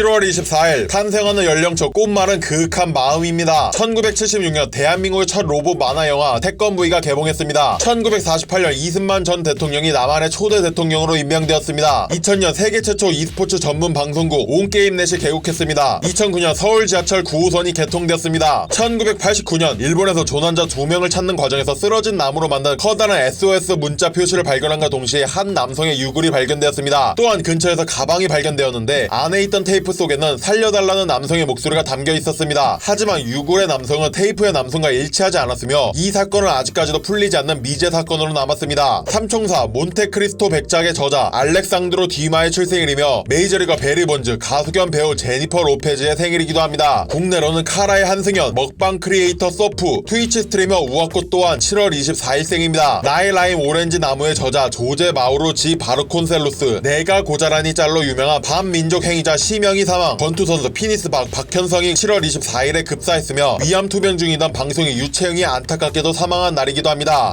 7월 24일 탄생하는 연령초 꽃말은 그윽한 마음입니다. 1976년 대한민국의 첫 로봇 만화 영화 태권브이가 개봉했습니다. 1948년 이승만 전 대통령이 남한의 초대 대통령으로 임명되었습니다. 2000년 세계 최초 e스포츠 전문 방송국 온게임넷이 개국했습니다. 2009년 서울 지하철 9호선이 개통되었습니다. 1989년 일본에서 조난자 2명을 찾는 과정에서 쓰러진 나무로 만든 커다란 SOS 문자 표시를 발견한과 동시에 한 남성의 유골이 발견되었습니다. 또한 근처에서 가방이 발견되었는데 안에 있던 테이프 속에는 살려달라는 남성의 목소리가 담겨 있었습니다. 하지만 유골의 남성은 테이프의 남성과 일치하지 않았으며 이 사건은 아직까지도 풀리지 않는 미제 사건으로 남았습니다. 삼총사 몬테크리스토 백작의 저자 알렉상드로 디마의 출생일이며 메이저리거 베리 본즈, 가수 겸 배우 제니퍼 로페즈의 생일이기도 합니다. 국내로는 카라의 한승연, 먹방 크리에이터 소프, 트위치 스트리머 우아꽃 또한 7월 24일 생입니다. 나일라임 오렌지 나무의 저자 조제 마우로 지 바르콘셀로스, 내가 고자라니 짤로 유명한 반민족 행위자 시명이 사망, 권투 선수 피니스 박 박현성이 7월 24일에 급사했으며 위암 투병 중이던 방송인 유채영이 안타깝게도 사망한 날이기도 합니다.